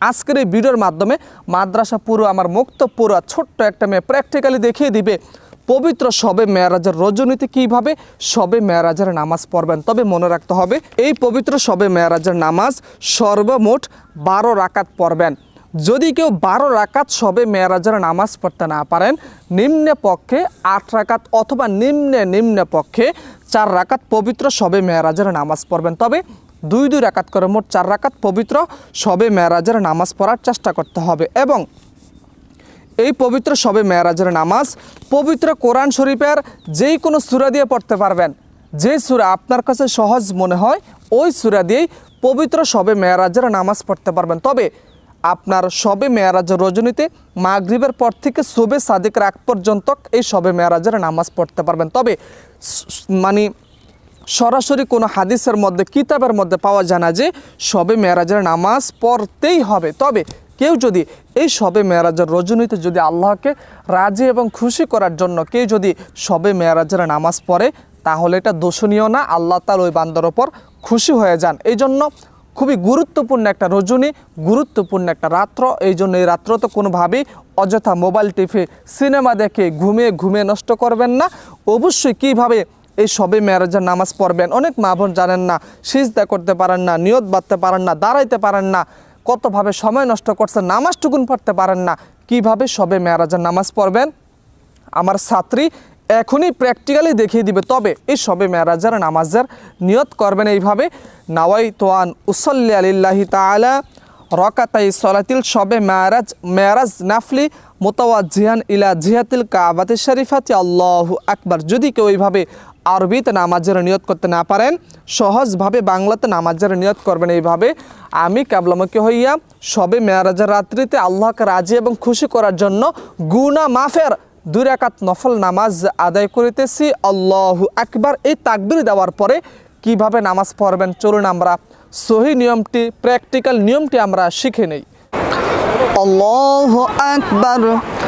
আজকের এই ভিডিওর মাধ্যমে মাদ্রাসা পুরো আমার মুক্ত, পুরো ছোট্ট একটা মেয়ে প্র্যাকটিক্যালি দেখিয়ে দিবে, পবিত্র সবে মেয়ারাজের রজনীতি কীভাবে, সবে মেয়ারাজের নামাজ পড়বেন। তবে মনে রাখতে হবে, এই পবিত্র সবে মেয়ারাজের নামাজ সর্বমোট বারো রাকাত পড়বেন। যদি কেউ বারো রাকাত সবে মেয়ারাজের নামাজ পড়তে না পারেন, নিম্নে পক্ষে আট রাকাত অথবা নিম্নে নিম্নে পক্ষে চার রাকাত পবিত্র সবে মেয়ারাজের নামাজ পড়বেন। তবে দুই দুই রাকাত করে, মোট চার রাকাত পবিত্র, সবে মেয়ারাজের নামাজ পড়ার চেষ্টা করতে হবে। এবং এই পবিত্র সবে মেয়ারাজের নামাজ, পবিত্র কোরআন শরীফের যেই কোনো সুরা দিয়ে পড়তে পারবেন। যে সুরা আপনার কাছে সহজ মনে হয়, ওই সুরা দিয়েই পবিত্র সবে মেয়ারাজের নামাজ পড়তে পারবেন। তবে আপনার সবে মেয়ারাজের রজনীতে মাগরিবের পর থেকে শোবে সাদিকের আগ পর্যন্ত এই সবে মেয়ারাজের নামাজ পড়তে পারবেন। তবে মানে সরাসরি কোনো হাদিসের মধ্যে, কিতাবের মধ্যে পাওয়া যায় না যে সবে মেয়ারাজের নামাজ পড়তেই হবে। তবে কেউ যদি এই সবে মেয়ারাজের রজনীতে যদি আল্লাহকে রাজি এবং খুশি করার জন্য কেউ যদি সবে মেয়ারাজের নামাজ পড়ে, তাহলে এটা দোষণীয় না, আল্লাহ তার ওই বান্দার ওপর খুশি হয়ে যান। এই জন্য খুবই গুরুত্বপূর্ণ একটা রজনী, গুরুত্বপূর্ণ একটা রাত্র। এই জন্য এই রাত্র তো কোনোভাবেই অযথা মোবাইল টিপে সিনেমা দেখে ঘুমিয়ে ঘুমিয়ে নষ্ট করবেন না। অবশ্যই কীভাবে এই সবে মেয়ারাজের নামাজ পড়বেন। অনেক মা বোন জানেন না, সিজদা করতে পারেন না, নিয়ত বাঁধতে পারেন না, দাঁড়াইতে পারেন না, কতভাবে সময় নষ্ট করছেন, নামাজটুকুন পড়তে পারেন না, কীভাবে সবে মেয়ারাজের নামাজ পড়বেন? আমার ছাত্রী এখনই প্র্যাকটিক্যালি দেখিয়ে দিবে, তবে এই সবে মেয়ারাজের নামাজের নিয়ত করবেন এইভাবে নাওয়াই তোয়ান উসল্লি আলিল্লাহি তাআলা রকাতাই সলাতিল সবে মেয়ারাজ মেয়ারাজ নাফলি মোতাওয়া জিহান ইলা জিহাতিল কাবাতে শরীফাতি, আল্লাহু আকবার। যদি কেউ এইভাবে আরবিতে নামাজের নিয়ত করতে না পারেন, সহজভাবে বাংলাতে নামাজের নিয়ত করবেন এইভাবে। আমি কাবলামুখী হইয়া সবে মেয়ারাজের রাত্রিতে আল্লাহকে রাজি এবং খুশি করার জন্য গুনা মাফের দুই রাকাত নফল নামাজ আদায় করিতেছি। আল্লাহ একবার এই তাকবির দেওয়ার পরে কীভাবে নামাজ পড়বেন চলুন আমরা সহি নিয়মটি, প্র্যাকটিক্যাল নিয়মটি আমরা শিখে নেই। আল্লাহ একবার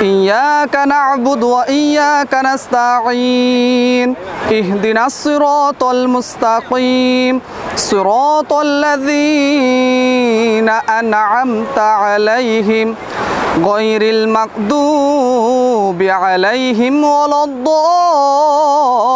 إياك نعبد وإياك نستعين اهدنا الصراط المستقيم صراط الذين أنعمت عليهم غير المغضوب عليهم ولا الضالين.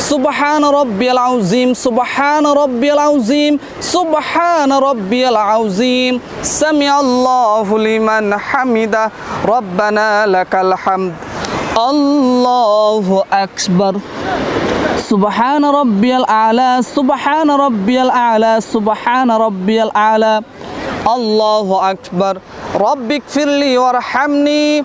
سبحان ربي العظيم سبحان ربي العظيم سبحان ربي العظيم. سمع الله لمن حمده. ربنا لك الحمد. الله أكبر. سبحان ربي الأعلى سبحان ربي الأعلى سبحان ربي الأعلى. الله أكبر. رب اغفر لي وارحمني.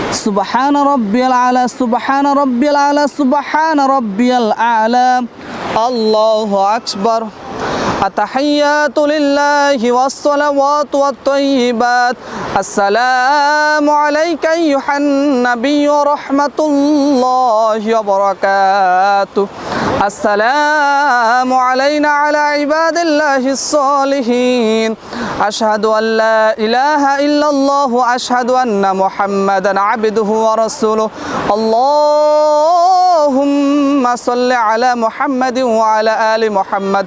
سبحان ربي الأعلى سبحان ربي الأعلى سبحان ربي الأعلى. الله أكبر. التحيات لله والصلوات والطيبات السلام عليك أيها النبي ورحمة الله وبركاته السلام علينا على عباد الله الصالحين أشهد أن لا إله إلا الله وأشهد أن محمدا عبده ورسوله اللهم صل على محمد وعلى آل محمد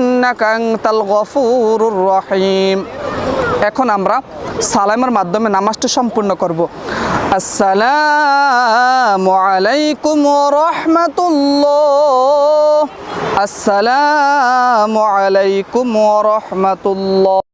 রহিম। এখন আমরা সালামের মাধ্যমে নামাজটি সম্পূর্ণ করব। আসসালাম আলাইকুম রহমতুল্লাহ। আসসালাম আলাইকুম রহমতুল্লাহ।